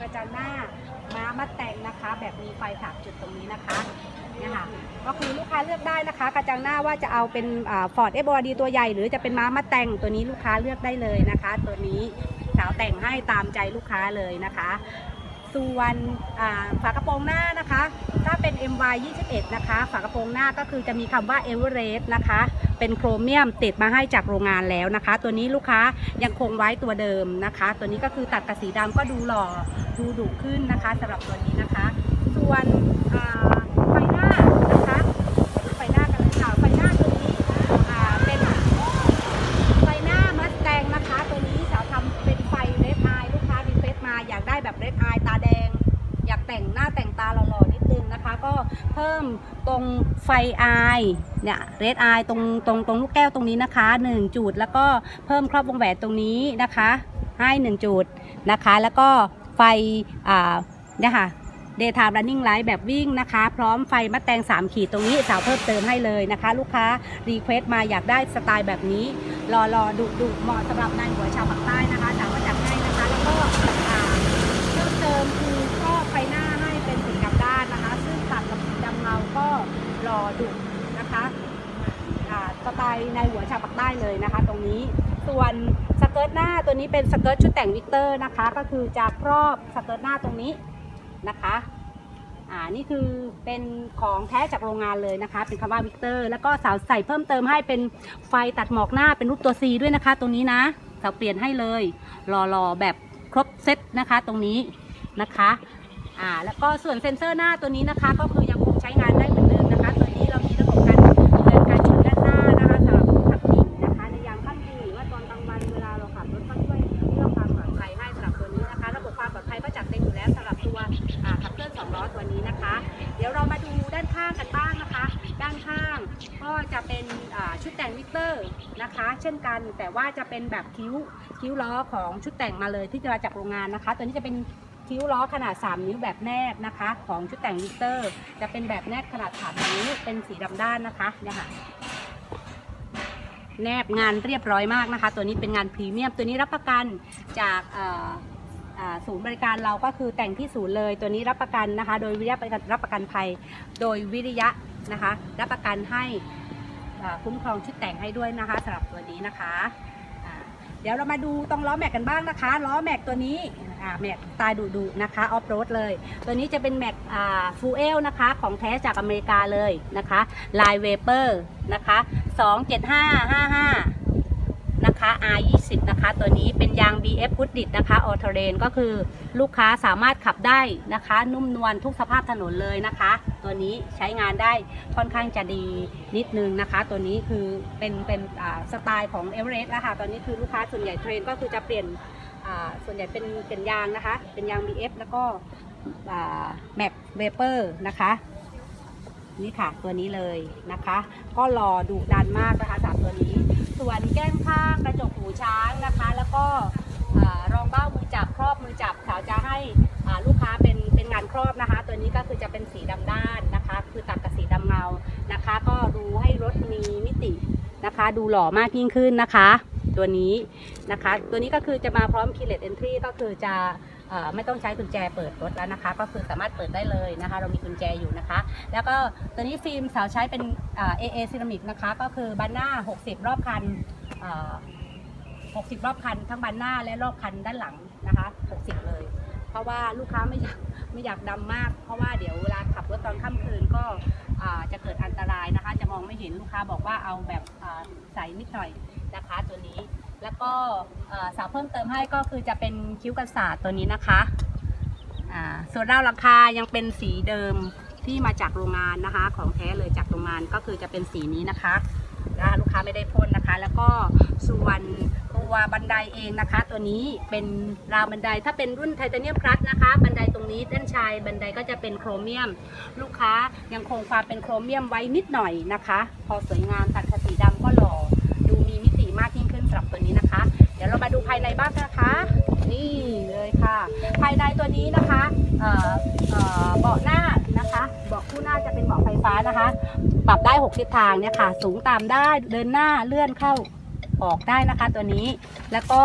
กระจังหน้าม้ามาแต่งนะคะ แบบมีไฟสามจุดตรงนี้นะคะเนี่ยค่ะก็คือลูกค้าเลือกได้นะคะ กระจังหน้าว่าจะเอาเป็นฟอร์ดเอฟบอดีตัวใหญ่ หรือจะเป็นม้ามาแต่งตัวนี้ลูกค้าเลือกได้เลยนะคะ ตัวนี้สาวแต่งให้ตามใจลูกค้าเลยนะคะ ส่วนฝากระโปรงหน้านะคะ ถ้าเป็น MY 21 นะคะ ฝากระโปรงหน้าก็คือจะมีคำว่า Everest นะคะ เป็นโครเมียมติดมาให้จากโรงงานแล้วนะคะ ตัวนี้ลูกค้ายังคงไว้ตัวเดิมนะคะ ตัวนี้ก็คือตัดกับสีดำก็ดูหล่อดูดุขึ้นนะคะสำหรับตัวนี้นะคะ ส่วนอ่าไฟหน้านะคะดูไฟหน้ากันเลยค่ะไฟหน้าตัวนี้อ่าเป็นไฟหน้ามัสแตงนะคะ ตัวนี้สาวทำเป็นไฟเรดไอลูกค้ารีเฟซมาอยากได้แบบเรดไอตาแดง อยาก แต่งหน้าแต่งตาหล่อๆนิดนึงนะคะ ก็เพิ่มตรงไฟอายเนี่ยเรดอายตรงตรงตรงลูกแก้วตรงนี้นะคะ 1 จุด แล้วก็เพิ่มครอบวงแหวนตรงนี้นะคะ ให้ 1 จุดนะคะ แล้วก็ไฟอ่าเนี่ยค่ะ daytime running light แบบวิ่งนะคะ พร้อมไฟมะแตง 3 ขีดตรงนี้สาวเพิ่มเติมให้เลยนะคะ ลูกค้า รีเควสต์มาอยากได้สไตล์แบบนี้ รอรอดุดุเหมาะสำหรับนายหัวชาวปากใต้นะคะสาวก็จัดให้นะคะ แล้วก็อ่าเพิ่มเติมคือก็ไฟหน้าให้เป็นสีดำด้านนะคะ ซึ่งตัดกับสีดำเงาก็รอดุนะคะอ่าสไตล์นายหัวชาวปากใต้เลยนะคะ ตรงนี้ส่วนสเกิร์ตห นี้เป็นสเกิร์ตชุดแต่งวิกเตอร์นะคะ ก็คือจะครอบสเกิร์ตหน้าตรงนี้นะคะอ่านี่คือเป็นของแท้จากโรงงานเลยนะคะ เป็นคำว่าวิกเตอร์ แล้วก็สาวใส่เพิ่มเติมให้เป็นไฟตัดหมอกหน้าเป็นรูปตัว C ด้วยนะคะ ตรงนี้นะสาวเปลี่ยนให้เลยรอๆแบบครบเซตนะคะ ตรงนี้นะคะอ่าแล้วก็ส่วนเซ็นเซอร์หน้าตัวนี้นะคะ ก็คือยังคงใช้งานได้เหมือน เตอร์นะคะ เช่นกันแต่ว่าจะเป็นแบบคิ้วคิ้วล้อของชุดแต่งมาเลยที่จะมาจากโรงงานนะคะ ตัวนี้จะเป็นคิ้วล้อขนาด 3 นิ้วแบบแนบนะคะ ของชุดแต่งวิกเตอร์ จะเป็นแบบแนบขนาด3นิ้วเป็นสีดำด้านนะคะเนี่ยค่ะแนบงานเรียบร้อยมากนะคะ ตัวนี้เป็นงานพรีเมียมตัวนี้รับประกันจากศูนย์บริการเราก็คือแต่งที่ศูนย์เลยตัวนี้รับประกันนะคะ โดยวิริยะรับประกันภัย โดยวิริยะนะคะ รับประกันให้ คุ้มครองชุดแต่งให้ด้วยนะคะสำหรับตัวนี้นะคะ เดี๋ยวเรามาดูตรงล้อแม็กกันบ้างนะคะ ล้อแม็กตัวนี้แม็กตายดุดุๆนะคะออฟโรดเลย ตัวนี้จะเป็นแม็กฟูเอลนะคะของแท้จากอเมริกาเลยนะคะลายเวเปอร์นะคะ 27555 R20 นะคะ ตัวนี้เป็นยาง BF พุดดิดนะคะออเทเรนก็คือลูกค้าสามารถขับได้นะคะ นุ่มนวลทุกสภาพถนนเลยนะคะ ตัวนี้ใช้งานได้ค่อนข้างจะดีนิดนึงนะคะ ตัวนี้คือเป็นเป็นสไตล์ของ e v e r e s t นะคะตอนนี้คือลูกค้าส่วนใหญ่เทรนก็คือจะเปลี่ยนส่วนใหญ่เป็นเป็นยางนะคะ เป็นยาง BF แล้วก็แม็กเวเปอร์นะคะนี่ค่ะตัวนี้เลยนะคะ ก็รอดุดันมากนะคะสามตัวนี้ ส่วนแก้มข้างกระจกหูช้างนะคะ แล้วก็รองเบ้ามือจับครอบมือจับสาวจะให้ลูกค้าเป็นเป็นงานครอบนะคะ ตัวนี้ก็คือจะเป็นสีดำด้านนะคะ คือตัดกับสีดำเงานะคะ ก็ดูให้รถมีมิตินะคะ ดูหล่อมากยิ่งขึ้นนะคะ ตัวนี้นะคะ ตัวนี้ก็คือจะมาพร้อม keyless entry ก็คือจะไม่ต้องใช้กุญแจเปิดรถแล้วนะคะ ก็คือสามารถเปิดได้เลยนะคะ เรามีกุญแจอยู่นะคะ แล้วก็ตัวนี้ฟิล์มสาวใช้เป็นเอ่อ AA ซรามิกนะคะ ก็คือบันหน้า 60 รอบคัน 60 รอบคัน ทั้งบันหน้าและรอบคันด้านหลังนะคะ 60 เลย เพราะว่าลูกค้าไม่อยากไม่อยากดำมาก เพราะว่าเดี๋ยวเวลาขับรถตอนค่ำคืนก็จะเกิดอันตรายนะคะ จะมองไม่เห็นลูกค้าบอกว่าเอาแบบใสนิดหน่อยนะคะตัวนี้ แล้วก็สาวเพิ่มเติมให้ก็คือจะเป็นคิ้วกันศาตัวนี้นะคะส่วนราวหลังคายังเป็นสีเดิมที่มาจากโรงงานนะคะ ของแท้เลยจากโรงงานก็คือจะเป็นสีนี้นะคะนะคะลูกค้าไม่ได้พ่นนะคะ แล้วก็ส่วน ตัวบันไดเองนะคะ ตัวนี้เป็นราวบันไดถ้าเป็นรุ่นไทเทเนียมพลัสนะคะ บันไดตรงนี้ด้านชายบันไดก็จะเป็นโครเมียม ลูกค้ายังคงความเป็นโครเมียมไว้นิดหน่อยนะคะ พอสวยงามตัดสีดำก็หล่อดูมีมิติมากยิ่งขึ้นสำหรับตัวนี้นะคะ เดี๋ยวเรามาดูภายในบ้างนะคะ นี่เลยค่ะ ภายในตัวนี้นะคะเเบาะหน้านะคะเบาะคู่หน้าจะเป็นเบาะไฟฟ้านะคะ ปรับได้ 6 ทิศทางเนี่ยค่ะ สูงตามได้เดินหน้าเลื่อนเข้า ออกได้นะคะตัวนี้ แล้วก็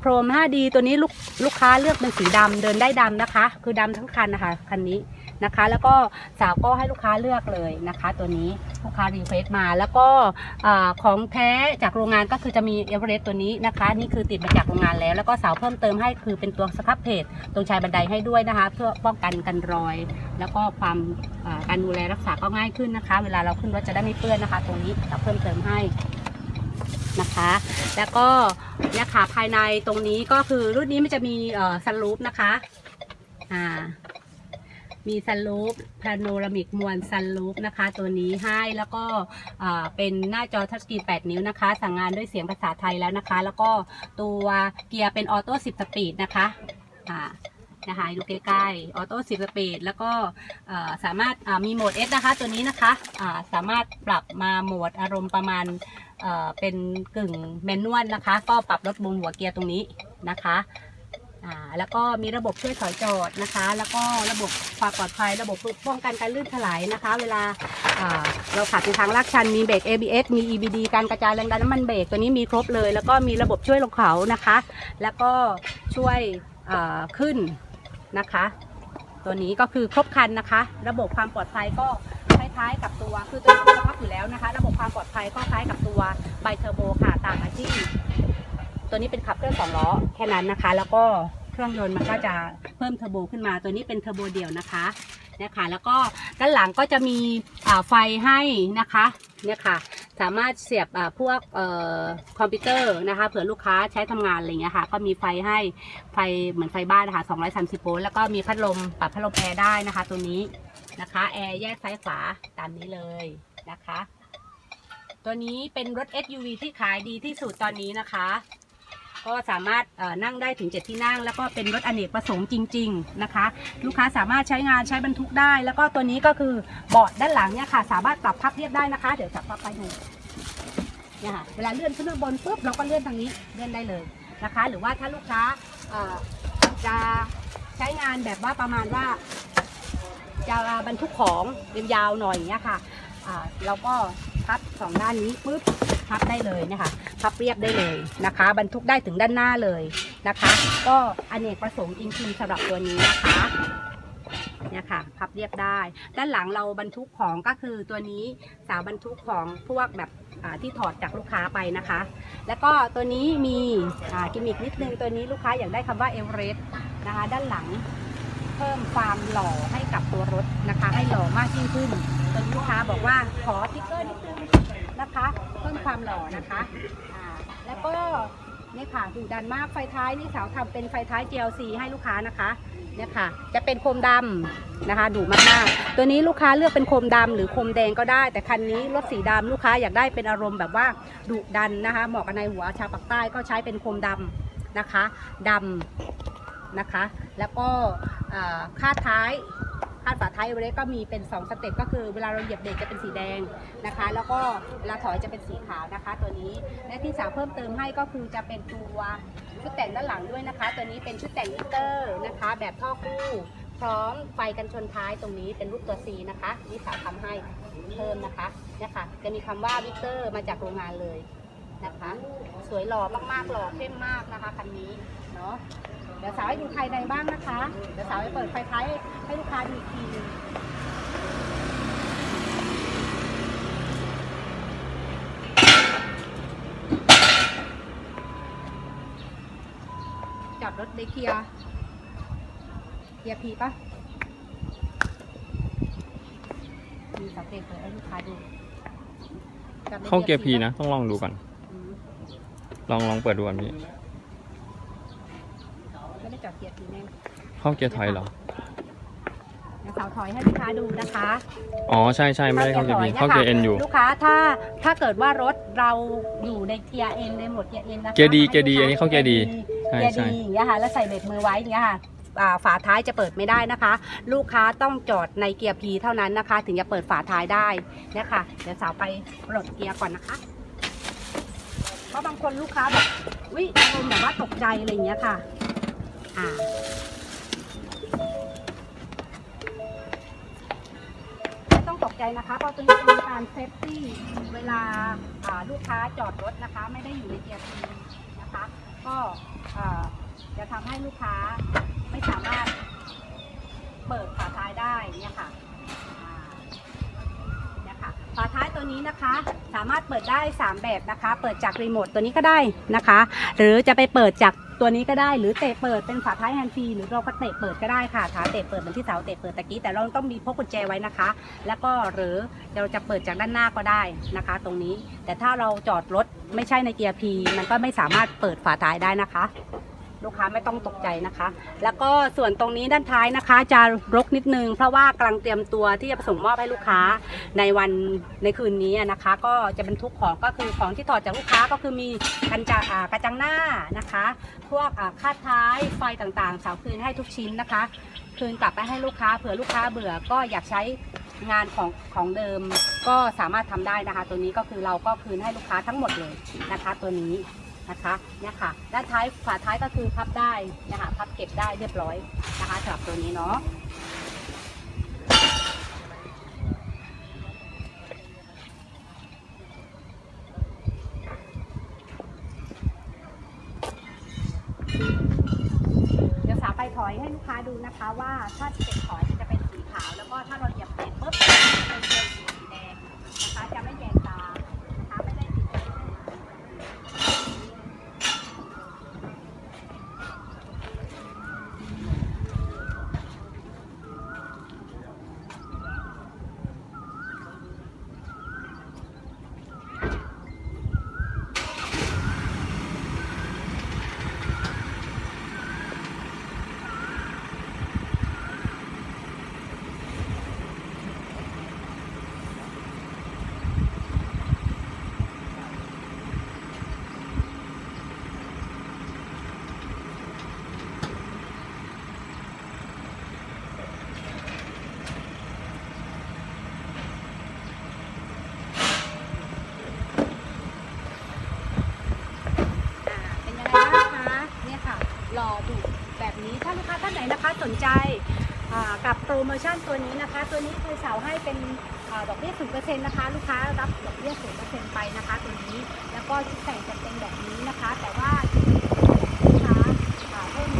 โพรม 5D ตัวนี้ลูกลูกค้าเลือกเป็นสีดำเดินได้ดำนะคะ คือดำทั้งคันนะคะคันนี้นะคะ แล้วก็สาวก็ให้ลูกค้าเลือกเลยนะคะ ตัวนี้ลูกค้ารีเควสมา แล้วก็ของแท้จากโรงงานก็คือจะมีเอเวอเรสต์ตัวนี้นะคะ นี่คือติดมาจากโรงงานแล้ว แล้วก็สาวเพิ่มเติมให้คือเป็นตัวสครับเพจตรงชายบันไดให้ด้วยนะคะ เพื่อป้องกันกันรอย แล้วก็ความการดูแลรักษาก็ง่ายขึ้นนะคะ เวลาเราขึ้นรถจะได้ไม่เปื้อนนะคะ ตรงนี้เราเพิ่มเติมให้ นะคะ แล้วก็เนี่ยค่ะภายในตรงนี้ก็คือรุ่นนี้มันจะมีเอ่อซันรูฟนะคะ อ่า มีซันรูฟพาโนรามิกมวลซันรูฟนะคะ ตัวนี้ให้แล้วก็อ่าเป็นหน้าจอทัชสกรีน8 นิ้วนะคะ สั่งงานด้วยเสียงภาษาไทยแล้วนะคะ แล้วก็ตัวเกียร์เป็นออโต้10สปีดนะคะ อ่านะคะดูใกล้ๆออโต้สิบสปีดแล้วก็สามารถมีโหมด S นะคะ ตัวนี้นะคะ สามารถปรับมาโหมดอารมณ์ประมาณ เอ่อเป็นกึ่งแมนนวลนะคะ ก็ปรับลดบนหัวเกียร์ตรงนี้นะคะอ่าแล้วก็มีระบบช่วยถอยจอดนะคะ แล้วก็ระบบความปลอดภัย ระบบป้องกันการลื่นถลายนะคะ เวลาเราขับในทางลาดชันมีเบรก ABS มี EBD การกระจายแรงดันน้ำมันเบรกตัวนี้มีครบเลย แล้วก็มีระบบช่วยลงเขานะคะ แล้วก็ช่วยขึ้นนะคะ ตัวนี้ก็คือครบครันนะคะ ระบบความปลอดภัยก็ คล้ายกับตัว คือตัวนี้คุณภาพอยู่แล้วนะคะ ระบบความปลอดภัยก็คล้ายกับตัวไบเทอร์โบค่ะต่างกันที่ ตัวนี้เป็นขับเคลื่อนสองล้อแค่นั้นนะคะ แล้วก็เครื่องยนต์มันก็จะเพิ่มเทอร์โบขึ้นมา ตัวนี้เป็นเทอร์โบเดี่ยวนะคะเนี่ยค่ะแล้วก็ด้านหลังก็จะมีไฟให้นะคะเนี่ยค่ะสามารถเสียบพวกออคอมพิวเตอร์นะคะเผื่อลูกค้าใช้ทำงานอะไรเงี้ยค่ะ ก็มีไฟให้ไฟเหมือนไฟบ้านนะคะ230โวลต์แล้วก็มีพัดลมปรับพัดลมแอร์ได้นะคะ ตัวนี้ นะคะ แอร์แยกซ้ายขวาตามนี้เลยนะคะ ตัวนี้เป็นรถ SUV ที่ขายดีที่สุดตอนนี้นะคะ ก็สามารถนั่งได้ถึง 7 ที่นั่ง แล้วก็เป็นรถอเนกประสงค์จริง ๆนะคะ ลูกค้าสามารถใช้งานใช้บรรทุกได้ แล้วก็ตัวนี้ก็คือเบาะด้านหลังเนี่ยค่ะ สามารถปรับพับเรียบได้นะคะ เดี๋ยวจับพับไปดูเนี่ยค่ะเวลาเลื่อนขึ้นบนปุ๊บเราก็เลื่อนทางนี้เลื่อนได้เลยนะคะ หรือว่าถ้าลูกค้าจะใช้งานแบบว่าประมาณว่า จะบรรทุกของยาวๆหน่อยอย่างเงี้ยค่ะเราก็พับสองด้านนี้ปุ๊บพับได้เลยนะคะพับเรียบได้เลยนะคะ บรรทุกได้ถึงด้านหน้าเลยนะคะ ก็อเนกประสงค์จริงๆสำหรับตัวนี้นะคะเนี่ยค่ะพับเรียบได้ ด้านหลังเราบรรทุกของก็คือตัวนี้สาวบรรทุกของพวกแบบที่ถอดจากลูกค้าไปนะคะ แล้วก็ตัวนี้มีกิมมิกนิดนึงตัวนี้ลูกค้าอยากได้คำว่าเอเวอเรสต์นะคะ ด้านหลัง พิ่มความหล่อให้กับตัวรถนะคะ ให้หล่อมากยิ่งขึ้นจนลูกค้าบอกว่าขอติ๊กเกอร์นิดนึงนะคะ เพิ่มความหล่อนะคะอ่าแล้วก็นี่ค่ะดุดันมากไฟท้ายนี่สาวทำเป็นไฟท้าย GLC ให้ลูกค้านะคะเนี่ยค่ะ จะเป็นโคมดำนะคะดุมากๆ ตัวนี้ลูกค้าเลือกเป็นโคมดำหรือโคมแดงก็ได้ แต่คันนี้รถสีดำลูกค้าอยากได้เป็นอารมณ์แบบว่าดุดันนะคะเหมาะกับในหัวชาวปากใต้ก็ใช้เป็นโคมดำนะคะดำ นะคะ แล้วก็อ่าคาดท้ายคาดฝาท้ายเวเรก็มีเป็น 2 สเต็ปก็คือเวลาเราเหยียบเบรกจะเป็นสีแดงนะคะ แล้วก็เวลาถอยจะเป็นสีขาวนะคะ ตัวนี้และที่สาวเพิ่มเติมให้ก็คือจะเป็นตัวชุดแต่งด้านหลังด้วยนะคะ ตัวนี้เป็นชุดแต่งมิเตอร์นะคะ แบบท่อคู่ พร้อมไฟกันชนท้ายตรงนี้เป็นรูปตัว C นะคะนี่สาวทำให้เพิ่มนะคะเนี่ยค่ะจะมีคำว่าวิกเตอร์มาจากโรงงานเลย นะคะ สวยหล่อมากๆหล่อเข้มมากนะคะคันนี้เนาะเดี๋ยวสาวให้ดูภายในบ้างนะคะ เดี๋ยวสาวให้เปิดไฟท้ายให้ลูกค้าดูอีกทีนึงจับรถในเกียร์เกียร์พีปะมีสาวเปิดเปิดให้ลูกค้าดู เข้าเกียร์พีนะ ต้องลองดูก่อน ลองลองเปิดดูก่อนพี่ไม่ได้จับเกียร์พีแน่เข้าเกียร์ถอยเหรอเดี๋ยวสาวถอยให้ลูกค้าดูนะคะอ๋อใช่ใช่ไม่ได้เข้าเกียร์พีเข้าเกียร์เอ็นอยู่ ลูกค้าถ้าถ้าเกิดว่ารถเราอยู่ในเกียร์เอ็นในโหมดเกียร์เอ็นนะคะเกียร์ดีให้เกียร์ดีอันนี้เข้าเกียร์ดีใช่เกียร์ใช่ดีอย่างเงี้ยค่ะแล้วใส่เบรกมือไว้อย่างเงี้ยค่ะอ่าฝาท้ายจะเปิดไม่ได้นะคะ ลูกค้าต้องจอดในเกียร์พีเท่านั้นนะคะ ถึงจะเปิดฝาท้ายได้เนี่ยค่ะเดี๋ยวสาวไปปลดเกียร์ก่อนนะคะเพ พราะบางคนลูกค้าแบบวิอารมณ์แบบว่าตกใจอะไรอย่างเงี้ยค่ะ อ่า ไม่ต้องตกใจนะคะ เพราะตัวนี้เป็นการเซฟตี้เวลาลูกค้าจอดรถนะคะ ไม่ได้อยู่ในเกียร์ทีนะคะ ก็จะทำให้ลูกค้าไม่สามารถ ตัวนี้นะคะ สามารถเปิดได้ 3 แบบนะคะ เปิดจากรีโมทตัวนี้ก็ได้นะคะ หรือจะไปเปิดจากตัวนี้ก็ได้ หรือเตะเปิดเป็นฝาท้ายแฮนด์ฟรีหรือเราก็เตะเปิดก็ได้ค่ะขาเตะเปิดเหมือนที่สาวเตะเปิดตะกี้แต่เราต้องมีพกกุญแจไว้นะคะ แล้วก็หรือเราจะเปิดจากด้านหน้าก็ได้นะคะ ตรงนี้ แต่ถ้าเราจอดรถไม่ใช่ในเกียร์พีมันก็ไม่สามารถเปิดฝาท้ายได้นะคะ ลูกค้าไม่ต้องตกใจนะคะ แล้วก็ส่วนตรงนี้ด้านท้ายนะคะ จะรกนิดนึง เพราะว่ากำลังเตรียมตัวที่จะส่งมอบให้ลูกค้าในวันในคืนนี้นะคะ ก็จะบรรทุกของก็คือของที่ถอดจากลูกค้าก็คือมีกันจะกระจังหน้านะคะ พวกคาดท้ายไฟต่างๆ สาวคืนให้ทุกชิ้นนะคะ คืนกลับไปให้ลูกค้าเผื่อลูกค้าเบื่อก็อยากใช้งานของของเดิมก็สามารถทำได้นะคะ ตัวนี้ก็คือเราก็คืนให้ลูกค้าทั้งหมดเลยนะคะ ตัวนี้ นะคะเนี่ยค่ะด้านท้ายฝาท้ายก็คือพับได้นะคะพับเก็บได้เรียบร้อยนะคะสำหรับตัวนี้เนาะเดี๋ยวสาไปถอยให้ลูกค้าดูนะคะว่าถ้าเก็บถอยจะเป็นสีขาว แล้วก็ถ้าเราเหยียบเบรกปุ๊บจะเป็นสีแดงนะคะจะไม่แยงตานะคะไม่ได้ติด อ่าเป็นยังไงบ้างคะเนี่ยค่ะ หล่อดุแบบนี้ถ้าลูกค้าท่านไหนนะคะสนใจกับโปรโมชั่นตัวนี้นะคะ ตัวนี้เคยสาวให้เป็นอดอกเบี้ยศูนเปอร์เซ็นต์นะคะ ลูกค้ารับดอกเบี้ยศูนเปอร์เซ็นต์ไปนะคะ ตัวนี้แล้วก็ชุดแต่งจะเป็นแบบนี้นะคะ แต่ว่าลูกค้าเพิ่ม